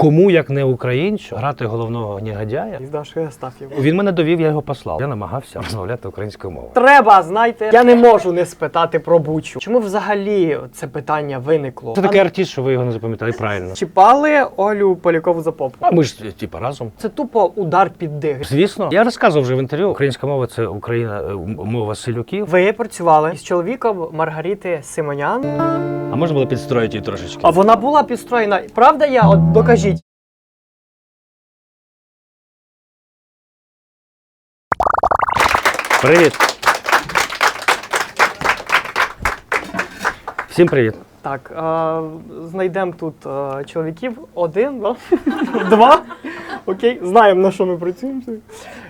Кому, як не українцю, грати головного негодяя? Він мене довів, я його послав. Я намагався розмовляти українською мовою. Треба, знаєте, я не можу не спитати про Бучу. Чому взагалі це питання виникло? Це такий артист, що ви його не запам'ятали правильно. Чіпали Олю Полякову за попу. А ми ж типу, разом. Це тупо удар під дих. Звісно, я розказував вже в інтерв'ю. Українська мова це Україна, е, мова селюків. Ви працювали із чоловіком Маргарити Симонян. А можна було підстроїти її трошечки? А вона була підстроєна. Правда, я от докажіть. Привіт. Всім привіт. Так, е, знайдемо тут е, чоловіків. Один, да? два. Окей, знаємо на що ми працюємо.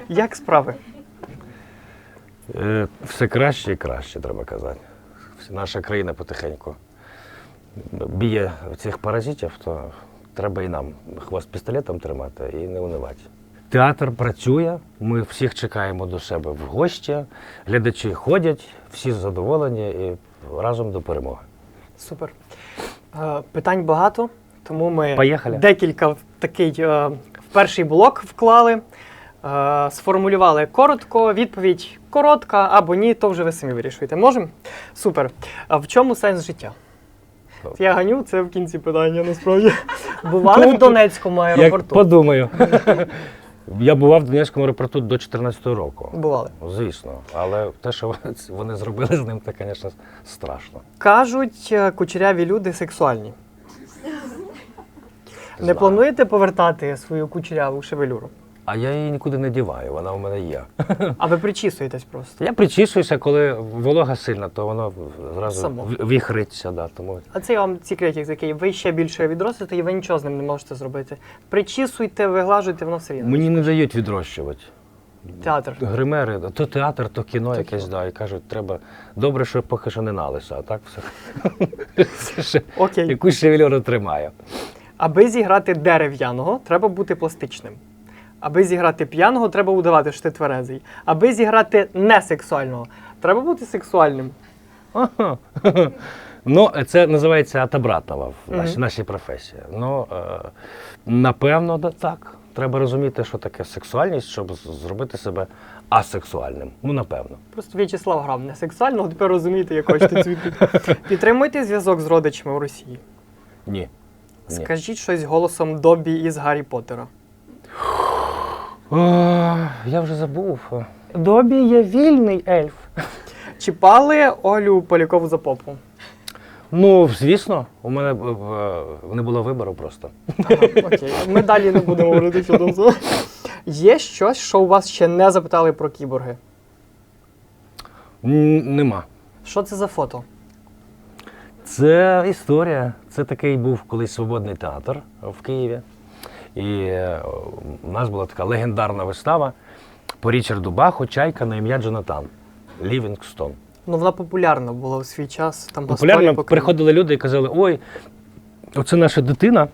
Як справи? Е, Все краще і краще, треба казати. Наша країна потихеньку б'є цих паразитів, то треба і нам хвост пістолетом тримати і не унивати. Театр працює, ми всіх чекаємо до себе в гості, глядачі ходять, всі задоволені і разом до перемоги. Супер. Е, питань багато, тому ми Поїхали. декілька в такий е, в перший блок вклали. Е, сформулювали коротко, відповідь коротка або ні, то вже ви самі вирішуєте. Можемо? Супер. А в чому сенс життя? Я ганю, це в кінці питання насправді. Бували в Донецькому Як аеропорту? подумаю. Я бував в Донецькому аеропорту до 14 року. Бували. Звісно, але те, що вони зробили з ним, це, звісно, страшно. Кажуть, е, кучеряві люди сексуальні. Не плануєте повертати свою кучеряву шевелюру? А я її нікуди не діваю, вона у мене є. А ви причісуєтесь просто. Я причісуюся, коли волога сильна, то воно зразу Само. в- віхриться. Да, тому А це я вам секретик такий. Ви ще більше відростете і ви нічого з ним не можете зробити. Причісуйте, виглажуйте, воно все рівно. мені не дають відрощувати. Театр. Гримери, то театр, то кіно якесь, да, і кажуть, треба добре, що поки що не налиса, а так все. ще Окей. якусь шевельору тримає. Аби зіграти дерев'яного, треба бути пластичним. Аби зіграти п'яного, треба удавати, що ти тверезий. Аби зіграти несексуального, треба бути сексуальним. Ага. Ну, це називається отобратного в нашій, Мгм. нашій професії. Ну, е, напевно, да, так. Треба розуміти, що таке сексуальність, щоб з- зробити себе асексуальним. Ну, напевно. Просто В'ячеслав грав несексуального, тепер розумієте, як хочете цю відповідь. Підтримуйте зв'язок з родичами у Росії. Ні. Ні. Скажіть щось голосом Добі із Гаррі Поттера. О, я вже забув. Добі є вільний ельф. Чіпали Олю Полякову за попу. Ну, звісно, у мене е, е, не було вибору просто. Ага, окей. Ми далі не будемо говорити щодо цього. Є щось, що у вас ще не запитали про кіборги? Н- Нема. Що це за фото? Це історія. Це такий був колись свободний театр в Києві. І е, у нас була така легендарна вистава по Річарду Баху Чайка на ім'я Джонатан Лівінгстон. Ну, вона популярна була у свій час. Там Популярно приходили люди і казали: ой, оце наша дитина,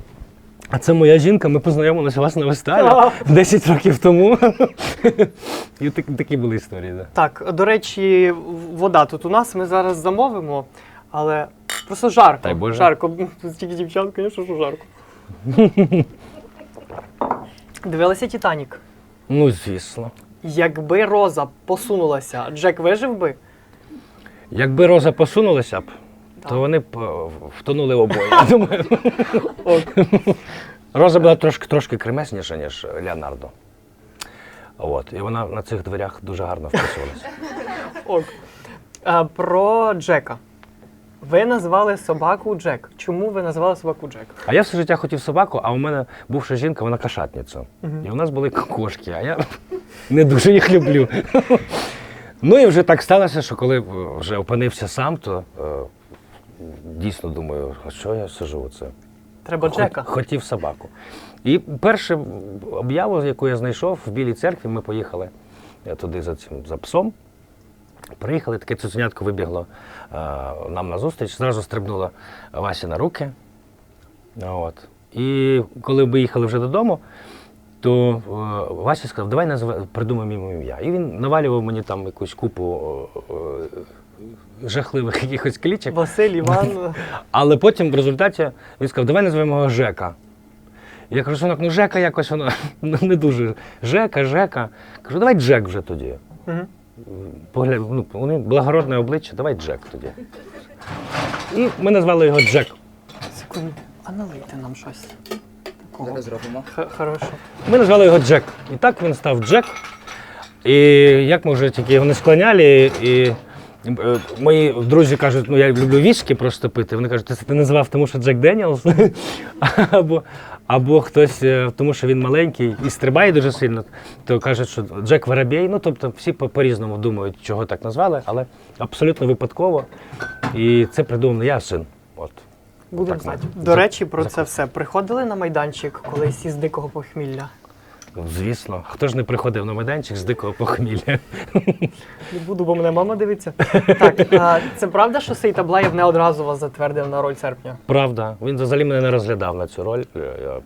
а це моя жінка, ми познайомилися у вас на виставі 10 років тому. І так- такі були історії. Да. Так, до речі, вода тут у нас, ми зараз замовимо, але просто жарко. Боже. Жарко. Тут стільки дівчат, звісно, що жарко. Дивилися Титанік. Ну, звісно. Якби Роза посунулася, Джек вижив би? Якби Роза посунулася б, Так. то вони б е, втонули обоє. Я думаю. Ок. Роза була трошки, трошки кремесніша, ніж Леонардо. От, і вона на цих дверях дуже гарно вписувалася. Ок. А, про Джека. Ви назвали собаку Джек. Чому ви назвали собаку Джек? А я все життя хотів собаку, а у мене бувша жінка, вона кошатниця. І у нас були кошки, а я не дуже їх люблю. Ну і вже так сталося, що коли е, вже опинився сам, то е, дійсно думаю, а що я сижу оце? Треба Хот- Джека. Хотів собаку. І першу об'яву, яку я знайшов в Білій церкві, ми поїхали е, туди за цим за псом. Приїхали, таке цуценятко вибігло е, нам на зустріч, зразу стрибнула Вася на руки. От. І коли ми їхали вже додому, то е, Вася сказав, давай назва... придумаємо ім'я. І він навалював мені там якусь купу е, жахливих якихось клічок. Василь Іван. Але потім в результаті він сказав, давай назвемо його Жека. Я кажу, синок, ну Жека якось воно ну, не дуже. Жека, Жека. Кажу, давай Джек вже тоді. Мгм. Погляд, ну, вони благородне обличчя, давай Джек тоді. І ми назвали його Джек. Секунду. А налийте нам щось. Такого. Зробимо. Х- Хороше. Ми назвали його Джек. І так він став Джек. І як ми вже тільки його не склоняли, і е, мої друзі кажуть, ну я люблю віскі просто пити. Вони кажуть, ти це ти назвав тому, що Джек Деніелс. або, або хтось, е, тому що він маленький і стрибає дуже сильно, то кажуть, що Джек Воробей. Ну, тобто всі по- по-різному думають, чого так назвали, але абсолютно випадково. І це придумав не я, син. От. Будемо знати. ну, До речі, про це все. Приходили на майданчик колись із дикого похмілля? Звісно, хто ж не приходив на майданчик з дикого похмілля? Не буду, бо мене мама дивиться. Так, а, це правда, що Сей Таблаєв не одразу вас затвердив на роль серпня? Правда, він взагалі мене не розглядав на цю роль, е,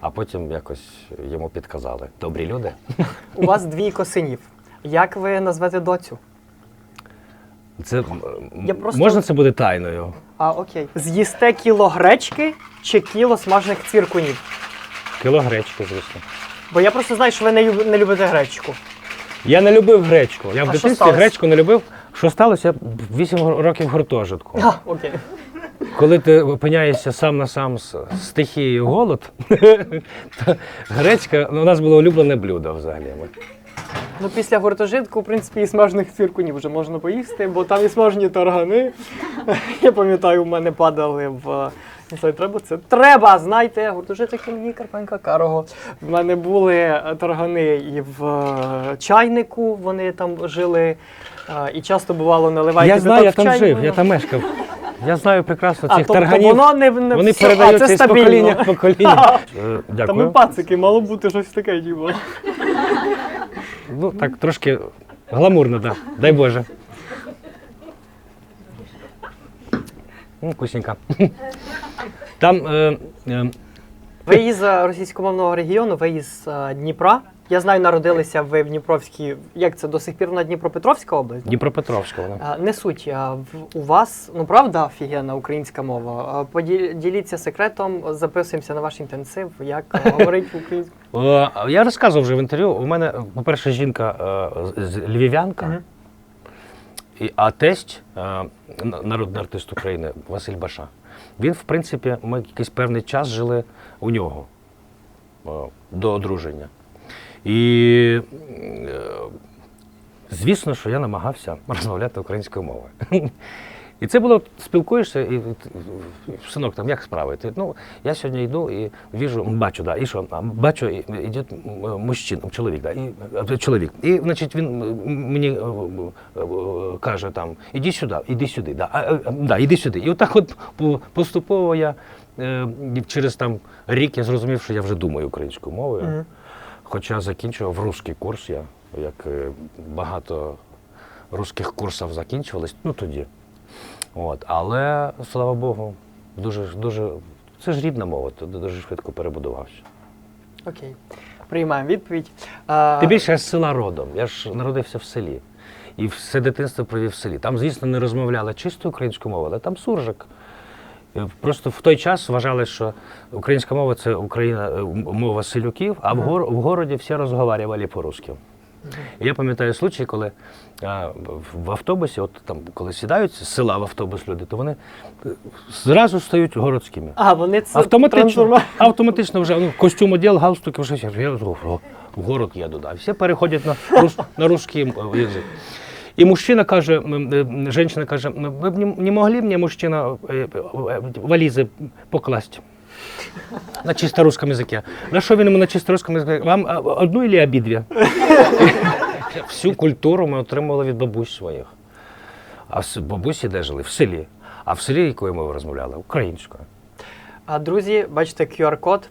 а потім якось йому підказали. Добрі люди. У вас двійко синів. Як ви назвете доцю? Це Я просто- можна це буде тайною. А, окей. З'їсте кіло гречки чи кіло смажених цвіркунів? Кіло гречки, звісно. Бо я просто знаю, що ви не, люб- не любите гречку. Я не любив гречку. Я в що дитинстві сталося? гречку не любив. Що сталося? Я 8 років гуртожитку. А, окей. Коли ти опиняєшся сам на сам з стихією голод, то гречка ну, у нас було улюблене блюдо взагалі. Ми Ну, після гуртожитку, в принципі, і смажених цвіркунів вже можна поїсти, бо там і смажені таргани. Я пам'ятаю, у мене падали в. Знаю, треба це. Треба! Знайте, гуртожиток імені Карпенка Карого. В мене були е, таргани і в е, чайнику, вони там жили. е, І часто бувало наливають Я знаю, я там чайник, жив, я там мешкав. Я знаю прекрасно А, цих тобто тарганів. воно не, не Вони все- а, це стабільно. покоління в покоління. Е, Та ми Дякую. пацики, мало бути щось таке, діво. Ну, так трошки гламурно, да. Дай Боже. Ну, Вкусненько. Там е, е, Ви із е, російськомовного регіону, ви із е, Дніпра. Я знаю, народилися ви в Дніпровській. Як це до сих пір на Дніпропетровська область? Дніпропетровська вона. А, Не суть, а в- у вас, ну правда, офігенна українська мова. А, Діліться секретом, записуємося на ваш інтенсив, як е, говорить українською. Е, Я розказував вже в інтерв'ю. У мене, по-перше, жінка е, з- з- львів'янка, Мгм. і, а тесть, е, н- народний артист України Василь Баша. Він, в принципі, ми якийсь певний час жили у нього е, до одруження. І е, звісно, що я намагався розмовляти українською мовою. І це було, спілкуєшся, і, синок, там як справи? Ти, ну, я сьогодні йду і віжу, бачу, да, і що? Бачу, йде мужчина, чоловік, да, і, чоловік. І, значить, він мені е, е, е, каже там, іди сюди, іди сюди, да, а, е, да, іди сюди. І отак от поступово я е, через там рік я зрозумів, що я вже думаю українською мовою. Хоча закінчував русський курс, я як е, багато русських курсів закінчувались, ну тоді. От. Але, слава Богу, дуже, дуже, це ж рідна мова, то дуже швидко перебудувався. Окей. Приймаємо відповідь. А, Тим більше я з села родом, я ж народився в селі. І все дитинство провів в селі. Там, звісно, не розмовляли чисто українською мовою, але там суржик. Е, Просто в той час вважали, що українська мова це Україна, е, мова селюків, а в, гор, в городі всі розмовляли по-русски. Я пам'ятаю случай, коли а, в- в автобусі, от там, коли сідають з села в автобус люди, то вони е, зразу стають городськими. а, вони це Автоматично, автоматично вже ну, костюм одяг, галстуки, вже я, в город їду. Да. Всі переходять на, рус, на русский е, язик. І мужчина каже, жінка каже, «М, ви б не, могли мені, мужчина, е, е, валізи покласти? На чисто русском языке. На що він йому на чисто русском язикі? Вам одну или обидві? Всю культуру ми отримували від бабусь своїх. А бабусі де жили? В селі. А в селі якою мовою розмовляли? Українською. А, друзі, бачите QR-код.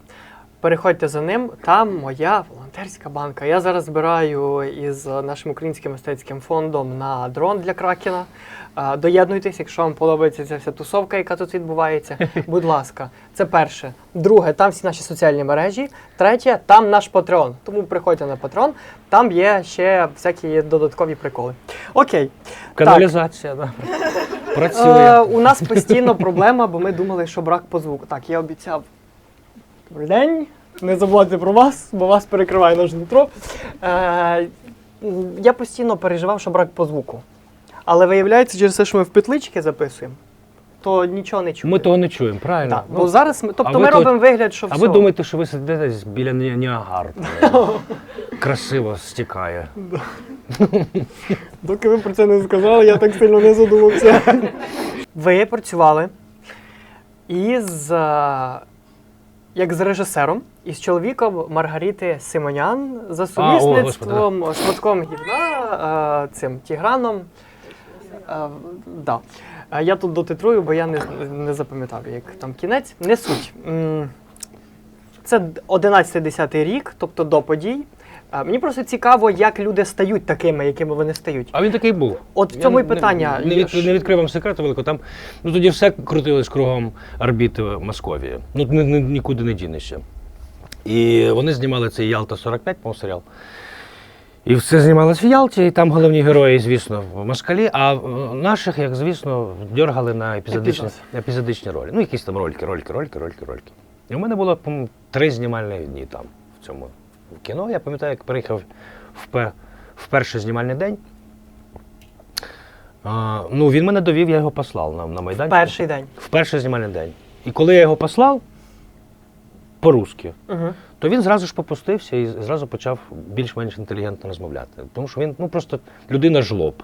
Переходьте за ним. Там моя волонтерська банка. Я зараз збираю із нашим українським мистецьким фондом на дрон для кракена. Доєднуйтесь, якщо вам подобається ця вся тусовка, яка тут відбувається. Будь ласка, це перше. Друге, там всі наші соціальні мережі. Третє, там наш Патреон. Тому приходьте на Патреон. Там є ще всякі додаткові приколи. Окей. Каналізація, да. Е, Працює. у нас постійно проблема, бо ми думали, що брак по звуку. Так, я обіцяв. Добрий день. Не забувайте про вас, бо вас перекриває наш Дмитро. Е, я постійно переживав, що брак по звуку. Але виявляється, через те, що ми в петлички записуємо, то нічого не чуємо. Ми того не чуємо, правильно? Так, Ну, бо зараз ми, а тобто ви ми то- робимо вигляд, що а все. ви думаєте, що ви сидите десь біля Ні- Ніагар. Красиво стікає. Доки ви про це не сказали, я так сильно не задумався. Ви працювали із, е, як з режисером, із чоловіком Маргарити Симонян за о, сумісництвом шматком гівна е, цим Тіграном. Е, да. Е, Я тут дотитрую, бо я не, не запам'ятав, як там кінець. Не суть. Це 11-10 рік, тобто до подій. Е, Мені просто цікаво, як люди стають такими, якими вони стають. А він такий був. От в Я цьому і не- питання. Не, Я від, не відкрив вам секрету великого. Там ну тоді все крутилось кругом орбіти Московії. Ну ні, ні- нікуди не дінешся. І вони знімали цей Ялта 45, по серіал. І все знімалось в Ялті, і там головні герої, звісно, в москалі, а е, наших, як звісно, дергали на епізодичні, Епізод. епізодичні ролі. Ну, якісь там рольки, рольки, рольки, рольки, рольки. І у мене було по-моєму, три знімальні дні там в цьому кіно. Я пам'ятаю, як приїхав в, в перший знімальний день. А, ну, він мене довів, я його послав на, на майданчик. Перший день. В перший знімальний день. І коли я його послав по-русски, Угу. то він зразу ж попустився і зразу почав більш-менш інтелігентно розмовляти. Тому що він ну, просто людина жлоб.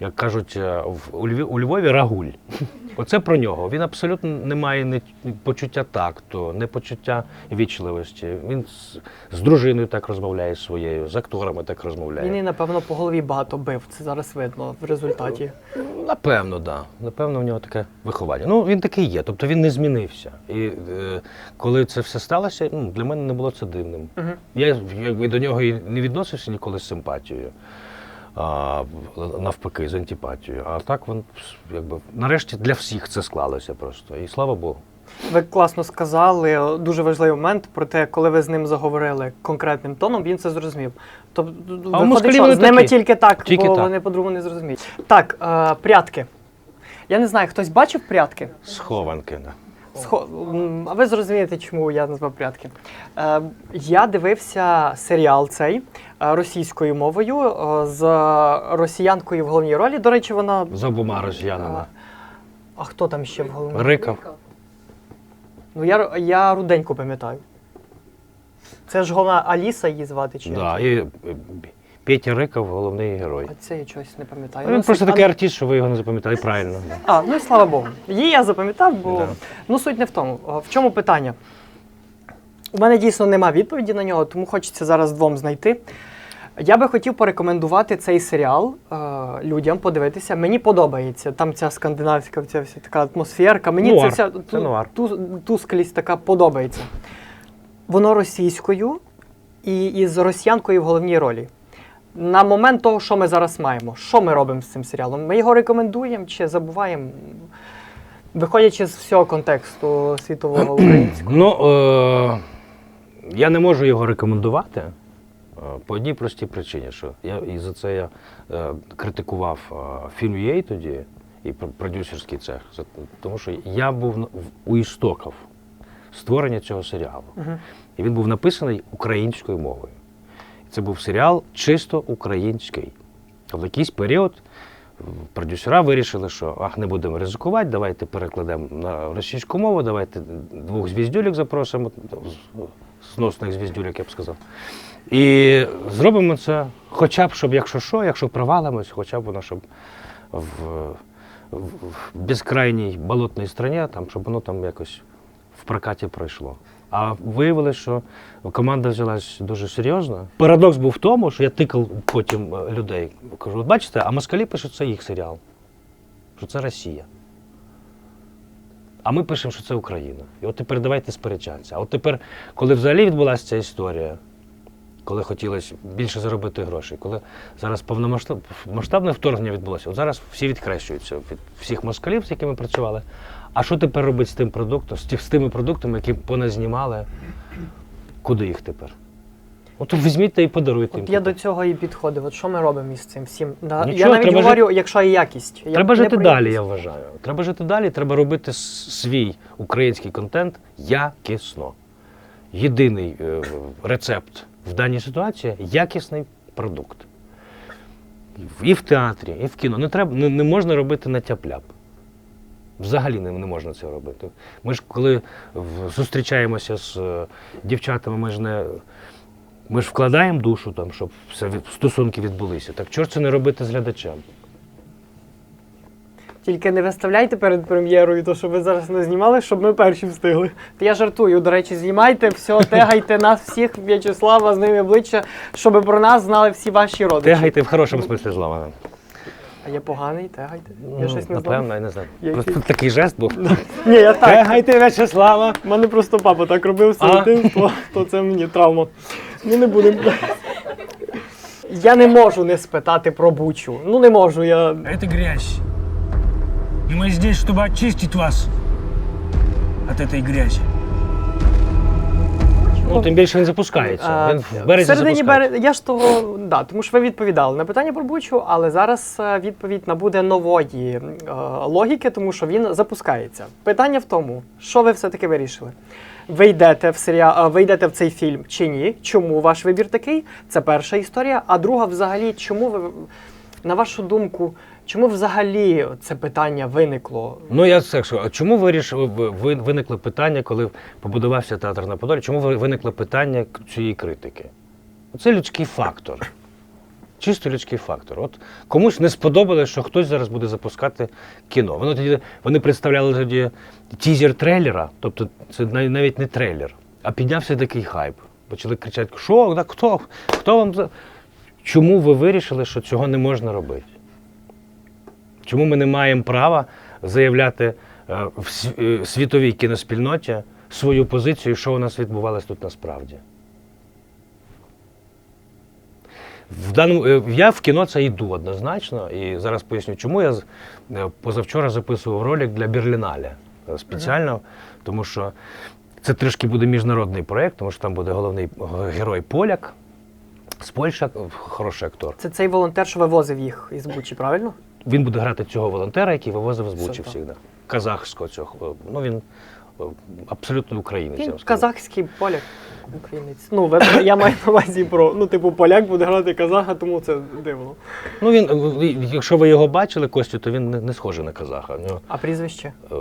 Як кажуть, е, в- у Льві- у Львові рагуль. Оце про нього. Він абсолютно не має ні почуття такту, не почуття вічливості. Він з, з дружиною так розмовляє своєю, з акторами так розмовляє. Він і, напевно, по голові багато бив. Це зараз видно в результаті. Напевно, так. Да. Напевно, в нього таке виховання. Ну, він такий є, тобто він не змінився. І е, коли це все сталося, ну, для мене не було це дивним. Угу. Я якби до нього і не відносився ніколи з симпатією, а, навпаки, з антипатією. А так він якби нарешті для всіх це склалося просто. І слава Богу. Ви класно сказали, дуже важливий момент про те, коли ви з ним заговорили конкретним тоном, він це зрозумів. Тобто, у виходить, що з ними такі. тільки так, Тільки бо так. вони по-другому не зрозуміють. Так, е, прятки. Я не знаю, хтось бачив прятки? Схованки. Да. Схо- А ви зрозумієте, чому я назвав прятки. Е, я дивився серіал цей е, російською мовою е, з росіянкою в головній ролі. До речі, вона. З обома росіянами. А хто там ще в головній? Рикав. Ну я, я руденьку пам'ятаю. Це ж головна Аліса її звати чи Да, і Петя Рикав головний герой. А це я чогось не пам'ятаю. Ну, він Ну, просто суть- такий а- артист, що ви його не запам'ятали правильно. А, ну і слава Богу. Її я запам'ятав, бо Да. ну суть не в тому. А В чому питання? У мене дійсно нема відповіді на нього, тому хочеться зараз двом знайти. Я би хотів порекомендувати цей серіал е, людям подивитися. Мені подобається. Там ця скандинавська ця вся така атмосферка. Мені Нуар. ця вся Це ту, нуар. ту, тусклість така подобається. Воно російською і із росіянкою в головній ролі. На момент того, що ми зараз маємо, що ми робимо з цим серіалом? Ми його рекомендуємо чи забуваємо, виходячи з всього контексту світового українського. Ну, е, я не можу його рекомендувати е, по одній простій причині, що я, і за це я е, критикував е, фільм UA тоді і пр- продюсерський цех. За- Тому що я був у істоків створення цього серіалу. І він був написаний українською мовою. Це був серіал чисто український. В якийсь період продюсера вирішили, що ах, не будемо ризикувати, давайте перекладемо на російську мову, давайте двох звіздюлік запросимо, з- сносних звіздюлік, я б сказав. І зробимо це, хоча б, щоб якщо що, якщо провалимось, хоча б воно, щоб в, в, в безкрайній болотній страні, там, щоб воно там якось в прокаті пройшло. А виявилося, що команда взялась дуже серйозно. Парадокс був в тому, що я тикав потім е, людей. Кажу, от бачите, а москалі пишуть, це їх серіал, що це Росія. А ми пишемо, що це Україна. І от тепер давайте сперечатися. А от тепер, коли взагалі відбулася ця історія, коли хотілося більше заробити грошей, коли зараз повномасштабне вторгнення відбулося, от зараз всі відхрещуються від всіх москалів, з якими працювали. А що тепер робити з тим продуктом, з, тими продуктами, які поназнімали? Куди їх тепер? От візьміть та і подаруйте їм. От я до цього і підходив. От що ми робимо із цим всім? Да, я навіть треба говорю, якщо є якість. Я Треба не жити про далі, якість. я вважаю. Треба жити далі, треба робити с- свій український контент якісно. єдиний е, рецепт в даній ситуації якісний продукт. І в театрі, і в кіно. Не, треба, не, не можна робити на тяп-ляп. Взагалі не, не можна це робити. Ми ж коли зустрічаємося з е, дівчатами, ми ж не. Ми ж вкладаємо душу, там, щоб все стосунки відбулися. Так чого ж це не робити з глядачем? Тільки не виставляйте перед прем'єрою, то що ви зараз не знімали, щоб ми перші встигли. Та я жартую. До речі, знімайте все, тегайте нас всіх, В'ячеслава, з ними обличчя, щоб про нас знали всі ваші родичі. Тегайте в хорошому смислі слова. А я поганий, тегайте. Я Ну, щось не Напевно, знаю. я не знаю. Я Просто якийсь- такий жест був. Ні, я так. Тегайте В'ячеслава! У мене просто папа так робив все А? дитинство, то це мені травма. Ну не будемо. Я не можу не спитати про бучу. Ну не можу я. Это грязь. И мы здесь, чтобы очистить вас от этой грязи. Ну, тим більше він запускається. Він в березі середині запускається. Я ж того, да, тому що ви відповідали на питання про Бучу, але зараз е, відповідь набуде нової е, логіки, тому що він запускається. Питання в тому, що ви все-таки вирішили? Ви йдете в серіал, е, ви йдете в цей фільм чи ні? Чому ваш вибір такий? Це перша історія. А друга, взагалі, чому ви на вашу думку, чому взагалі це питання виникло? Ну я це що, а чому вирішили ви- ви- виникло питання, коли побудувався театр на Подолі? Чому ви- виникло питання цієї критики? Це людський фактор. Чисто людський фактор. От комусь не сподобалось, що хтось зараз буде запускати кіно. Воно тоді вони представляли тоді тізер трейлера, тобто це навіть не трейлер, а піднявся такий хайп. Почали кричати: що, хто? Хто вам. Чому ви вирішили, що цього не можна робити? Чому ми не маємо права заявляти е, в е, світовій кіноспільноті свою позицію, що у нас відбувалося тут насправді? В даному, е, я в кіно це йду однозначно, і зараз поясню, чому я позавчора записував ролик для Берліналя спеціально, тому що це трішки буде міжнародний проєкт, тому що там буде головний герой поляк з Польща, хороший актор. Це цей волонтер, що вивозив їх із Бучі, правильно? Він буде грати цього волонтера, який вивозив з Бучі всіх. Да. Казахського цього. Ну він е, абсолютно українець. Він казахський поляк. Українець. Ну, я маю на увазі про. Ну, типу, поляк буде грати казаха, тому це дивно. Ну він, е, якщо ви його бачили, Костю, то він не, схожий на казаха. У нього, А прізвище? е,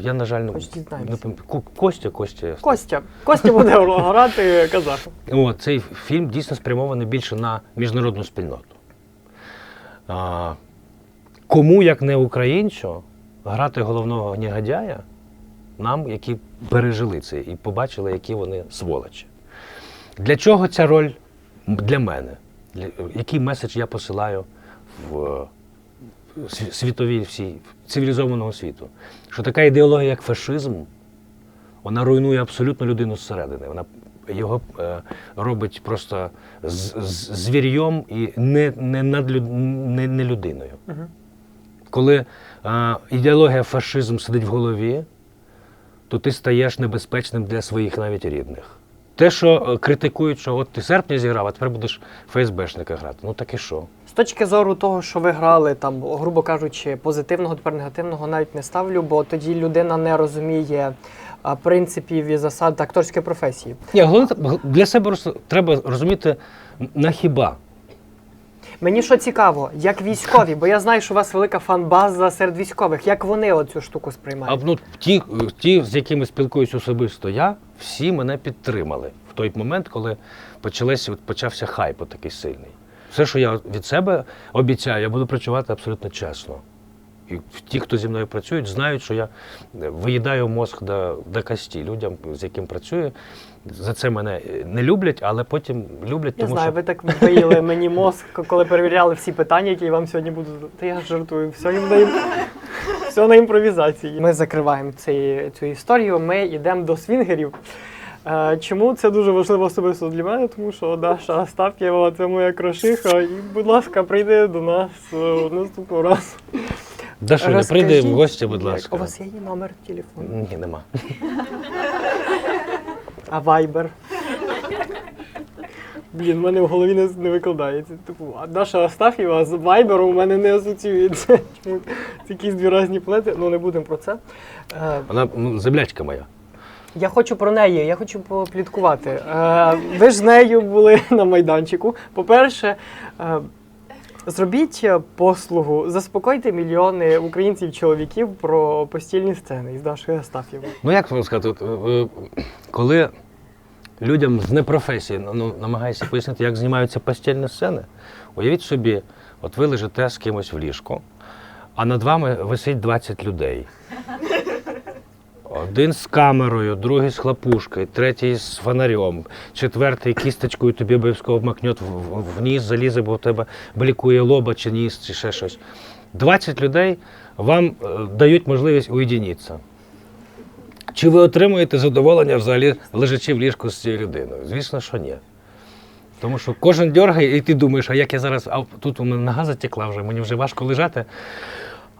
я, на жаль, не пам'ятаю. Костя, Костя. Костя. Костя буде грати казаха. О, цей фільм дійсно спрямований більше на міжнародну спільноту. А, кому, як не українцю, грати головного негодяя, нам, які пережили це і побачили, які вони сволочі. Для чого ця роль для мене? Який меседж я посилаю в е, світовій всій цивілізованого світу? Що така ідеологія, як фашизм, вона руйнує абсолютно людину зсередини. Вона його е, робить просто з, з, звір'єм і не, не, надлюд, не, не людиною. Коли е, ідеологія фашизм сидить в голові, то ти стаєш небезпечним для своїх навіть рідних. Те, що е, критикують, що от ти серпня зіграв, а тепер будеш ФСБшника грати. Ну так і що? З точки зору того, що ви грали, там, грубо кажучи, позитивного, тепер негативного навіть не ставлю, бо тоді людина не розуміє принципів і засад акторської професії. Ні, головне для себе треба розуміти на хіба. Мені що цікаво, як військові, бо я знаю, що у вас велика фан-база серед військових. Як вони оцю штуку А сприймають? ну, ті, ті, з якими спілкуюсь особисто я, всі мене підтримали в той момент, коли почалися, от почався хайп такий сильний. Все, що я від себе обіцяю, я буду працювати абсолютно чесно. І ті, хто зі мною працюють, знають, що я е, виїдаю мозг до, до кості людям, з яким працюю. За це мене е, не люблять, але потім люблять, Я тому знаю, що ви так виїли мені мозк, коли перевіряли всі питання, які я вам сьогодні буду. Та я жартую, все на, ім... все на імпровізації. Ми закриваємо цей, цю історію. Ми йдемо до свінгерів. Е, Чому це дуже важливо особисто для мене? Тому що Даша Остап'єва це моя крошиха. І, будь ласка, прийди до нас е, наступного разу. Дашуня, прийди в гості, будь як- ласка. У вас є її номер телефону? Ні, нема. А Viber? Блін, в мене в голові не, не викладається. Типу, а Даша Астафєва з Viber у мене не асоціюється. Чому це якісь дві різні плети? Ну не будемо про це. Е, Вона ну, землячка моя. Я хочу про неї, я хочу попліткувати. Е, ви ж з нею були на майданчику. По-перше, е, зробіть е, послугу, заспокойте мільйони українців-чоловіків про постільні сцени із Дашою Астафєвою. Ну як вам сказати, е, е, коли людям з непрофесії ну, намагаєшся пояснити, як знімаються постільні сцени, уявіть собі, от ви лежите з кимось в ліжку, а над вами висить 20 людей. Один з камерою, другий з хлопушкою, третій з фонарем, четвертий кісточкою тобі обов'язково вмакнет в, ніс, залізе, бо у тебе блікує лоба чи ніс, чи ще щось. 20 людей вам е, дають можливість уєдинитися. Чи ви отримуєте задоволення взагалі лежачи в ліжку з цією людиною? Звісно, що ні. Тому що кожен дергає, і ти думаєш, а як я зараз, а тут у мене нога затекла вже, мені вже важко лежати.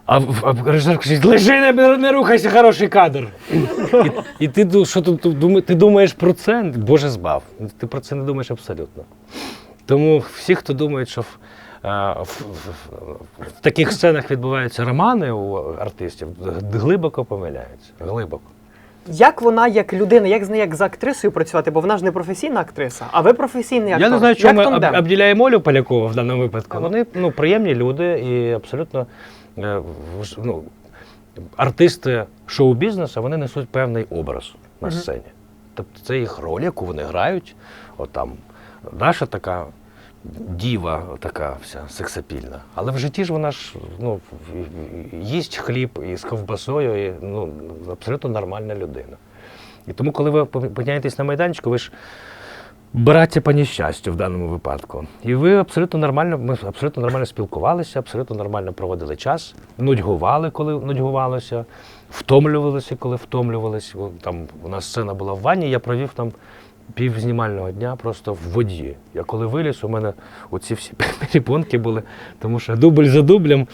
А, а режисер каже, лежи, не, не рухайся, хороший кадр. І, і ти, ду- що тут, тут дума- ти думаєш про це, Боже збав. Ти про це не думаєш абсолютно. Тому всі, хто думають, що в, е, в, в, в таких сценах відбуваються романи у артистів, глибоко помиляються. Глибоко. Як вона, як людина, як з нею як з актрисою працювати, бо вона ж не професійна актриса, а ви професійний актор. Я не знаю, Як чому ми тандем? об- обділяємо Олю Полякову в даному випадку. Вони ну, приємні люди і абсолютно ну, артисти шоу-бізнесу вони несуть певний образ на сцені. Тобто це їх роль, яку вони грають. От там Даша така діва, така вся сексапільна. Але в житті ж вона ж ну, їсть хліб із ковбасою, і, ну, абсолютно нормальна людина. І тому, коли ви опиняєтесь на майданчику, ви ж браття по нещастю в даному випадку. І ви абсолютно нормально, ми абсолютно нормально спілкувалися, абсолютно нормально проводили час, нудьгували, коли нудьгувалося, втомлювалися, коли втомлювалися. Там у нас сцена була в ванні, я провів там пів знімального дня просто в воді. Я коли виліз, у мене оці всі перепонки були, тому що дубль за дублем.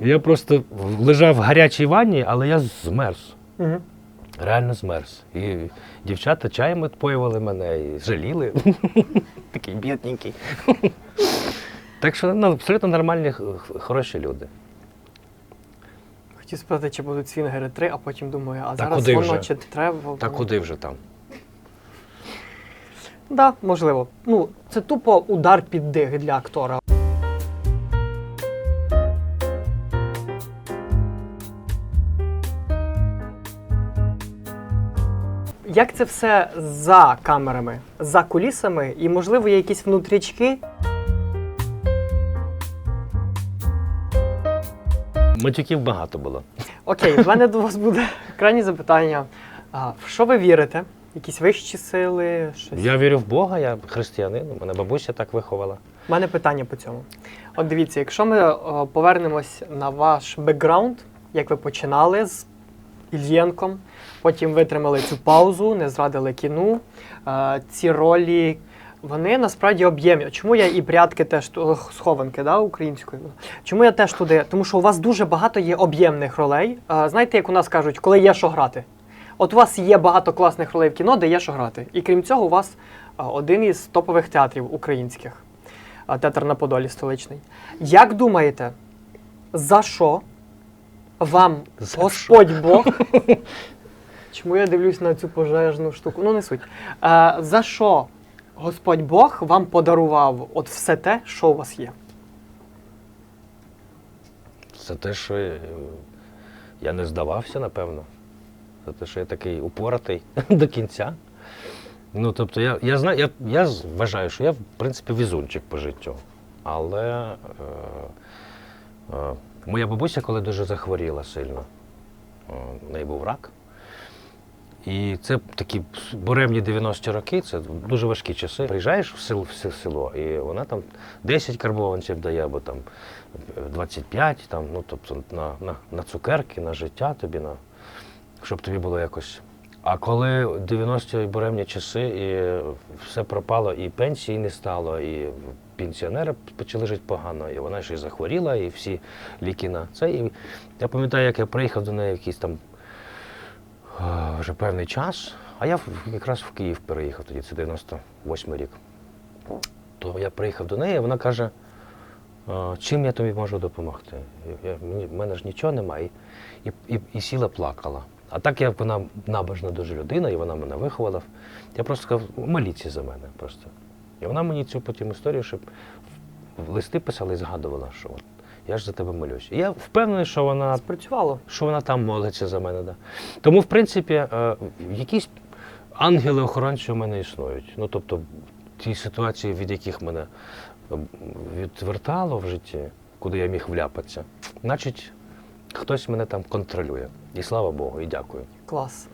Я просто лежав в гарячій ванні, але я змерз. Мгм. Реально змерз. І дівчата чаєм відпоювали мене і жаліли. Такий бідненький. Так що ну, абсолютно нормальні, хороші люди. Хотів спитати, чи будуть свінгери 3, а потім думаю, а Та зараз куди воно вже? чи треба. Та куди вже там? Да, можливо. Ну, це тупо удар під дих для актора. Як це все за камерами, за кулісами, і, можливо, є якісь внутрічки, Матюків багато було. Окей, в мене до вас буде крайнє запитання. А, в що ви вірите? Якісь вищі сили? Щось? Я вірю в Бога, я християнин, мене бабуся так виховала. У мене питання по цьому. От дивіться, якщо ми е, повернемось на ваш бекграунд, як ви починали з Ільєнком, потім витримали цю паузу, не зрадили кіну, е, ці ролі. Вони насправді об'ємні. Чому я і прятки теж схованки да, українською? Чому я теж туди? Тому що у вас дуже багато є об'ємних ролей. Е, знаєте, як у нас кажуть, коли є що грати. От у вас є багато класних ролей в кіно, де є що грати. І крім цього, у вас е, один із топових театрів українських театр на Подолі столичний. Як думаєте, за що вам За Господь Бог? Чому я дивлюсь на цю пожежну штуку? Ну, не суть. А, за що Господь Бог вам подарував от все те, що у вас є? За те, що е, я не здавався, напевно. За те, що я такий упоратий до кінця. Ну, тобто, я, я, знаю, я, я вважаю, що я, в принципі, візунчик по життю. Але е, е, моя бабуся, коли дуже захворіла сильно, е, неї був рак. І це такі буремні 90-ті роки, це дуже важкі часи. Приїжджаєш в село, в село, і вона там 10 карбованців дає, або там 25, там, ну, тобто на, на, на цукерки, на життя тобі, на, щоб тобі було якось. А коли 90-ті буремні часи, і все пропало, і пенсії не стало, і пенсіонери почали жити погано, і вона ще й захворіла, і всі ліки на це. І я пам'ятаю, як я приїхав до неї якийсь там вже певний час, а я якраз в Київ переїхав тоді, це 98 рік. То я приїхав до неї, вона каже, «Е, чим я тобі можу допомогти? Я, в мене ж нічого немає. І, і, і сіла плакала. А так як вона набожна дуже людина, і вона мене виховала, я просто сказав, моліться за мене просто. І вона мені цю потім історію, щоб листи писала і згадувала, що от, я ж за тебе молюсь. І я впевнений, що вона Спрацювало. що вона там молиться за мене. Да. Тому, в принципі, е, якісь ангели-охоронці у мене існують. Ну, тобто, ті ситуації, від яких мене відвертало в житті, куди я міг вляпатися, значить, хтось мене там контролює. І слава Богу, і дякую. Клас.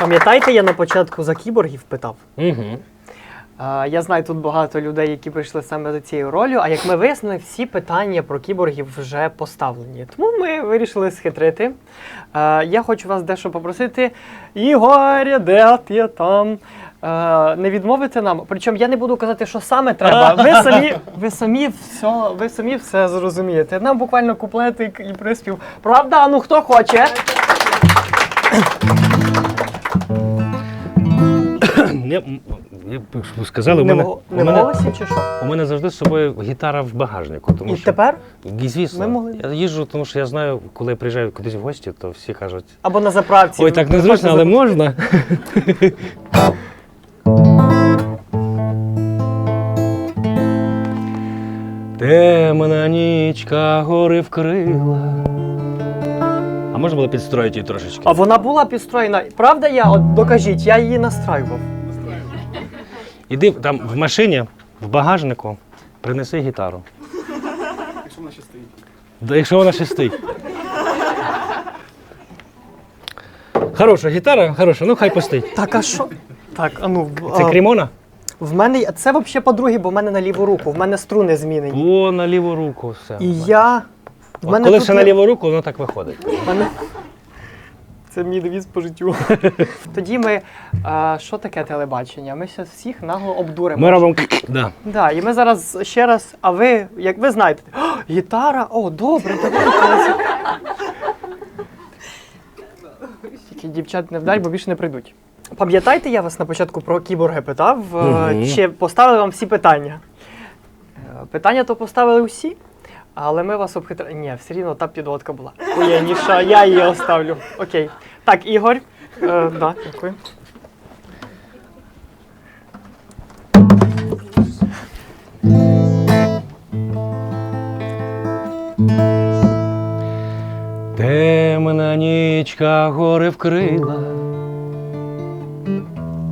Пам'ятаєте, я на початку за кіборгів питав? Угу. Я знаю тут багато людей, які прийшли саме за цією ролью. А як ми вияснили, всі питання про кіборгів вже поставлені. Тому ми вирішили схитрити. Я хочу вас дещо попросити. Ігоря, де ти там? Не відмовити нам. Причому я не буду казати, що саме треба. Ви самі, ви самі все, ви самі все зрозумієте. Нам буквально куплетик і приспів. Правда, ну хто хоче? Б сказали, у мене, у, не в мене, голосі чи що? у мене завжди з собою гітара в багажнику. Тому І що, тепер? І, звісно, Ми могли- я їжджу, тому що я знаю, коли я приїжджаю кудись в гості, то всі кажуть, Або на заправці. ой, так незручно, але можна. Темна нічка гори вкрила. А можна було підстроїти її трошечки? А вона була підстроєна. Правда я? От докажіть, я її настраював. Іди там в машині, в багажнику, принеси гітару. Якщо вона ще стоїть. Да, якщо вона ще стоїть. Хороша гітара, хороша, ну хай постоїть. Так, а що? Так, а ну. Це а, крімона? В мене це взагалі по-друге, бо в мене на ліву руку, в мене струни змінені. О, на ліву руку все. І я. В От мене коли тут все на ліву руку, воно так виходить. в мене... Це мій девіз по життю. Тоді ми. А, що таке телебачення? Ми зараз всіх нагло обдуримо. Ми робимо. Да. Да, і ми зараз ще раз. А ви, як ви знаєте, «О, гітара, о, добре, давайте. Тільки дівчат не вдарь, бо більше не прийдуть. Пам'ятаєте, я вас на початку про кіборги питав, Мгм. чи поставили вам всі питання? Е, Питання то поставили всі, але ми вас обхитрили. Ні, все рівно та підводка була. Ніша, я її оставлю. Окей. Так, Ігор. Е, да, дякую. Темна нічка гори вкрила,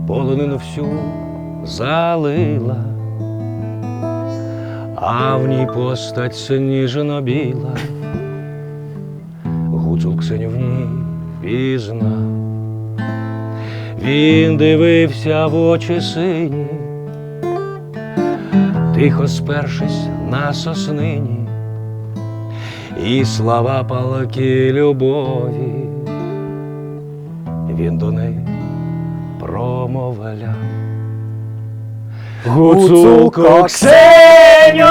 полонину всю залила, а в ній постать сніжно біла, гуцул ній пізнав. Він дивився в очі сині, тихо спершись на соснині і слова палки любові, він до неї промовляв. Гуцулко Ксеню,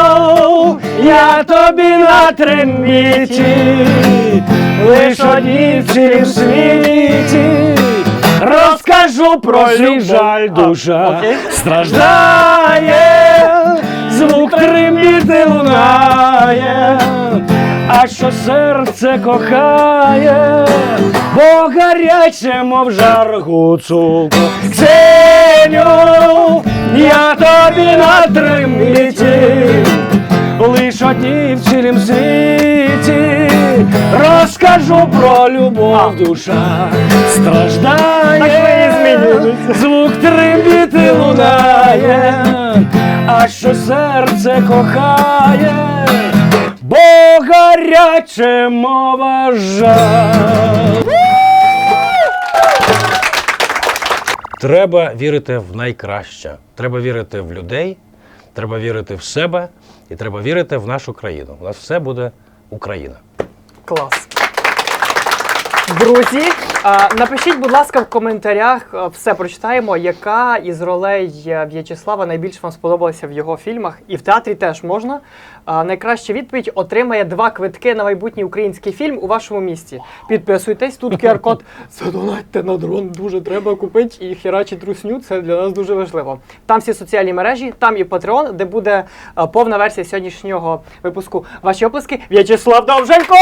я тобі на трембіті, лиш одній в цілім світі, розкажу про свій жаль душа. страждає, звук трембіти лунає, а що серце кохає, бо гаряче, мов жар гуцулку. Ксеню, я тобі на трембіті, лиш одній в цілім світі, розкажу про любов душа страждає, звук трембіти лунає, а що серце кохає, гаряче мова жаль. Треба вірити в найкраще. Треба вірити в людей, треба вірити в себе і треба вірити в нашу країну. У нас все буде Україна. Клас. Друзі, напишіть, будь ласка, в коментарях, е, все прочитаємо, яка із ролей е, В'ячеслава найбільше вам сподобалася в його фільмах. І в театрі теж можна. А, найкраща відповідь отримає два квитки на майбутній український фільм у вашому місті. Підписуйтесь, тут QR-код. Задонатьте на дрон, дуже треба купити і херачить русню. Це для нас дуже важливо. Там всі соціальні мережі, там і Patreon, де буде е, повна версія сьогоднішнього випуску. Ваші оплески. В'ячеслав Довженко!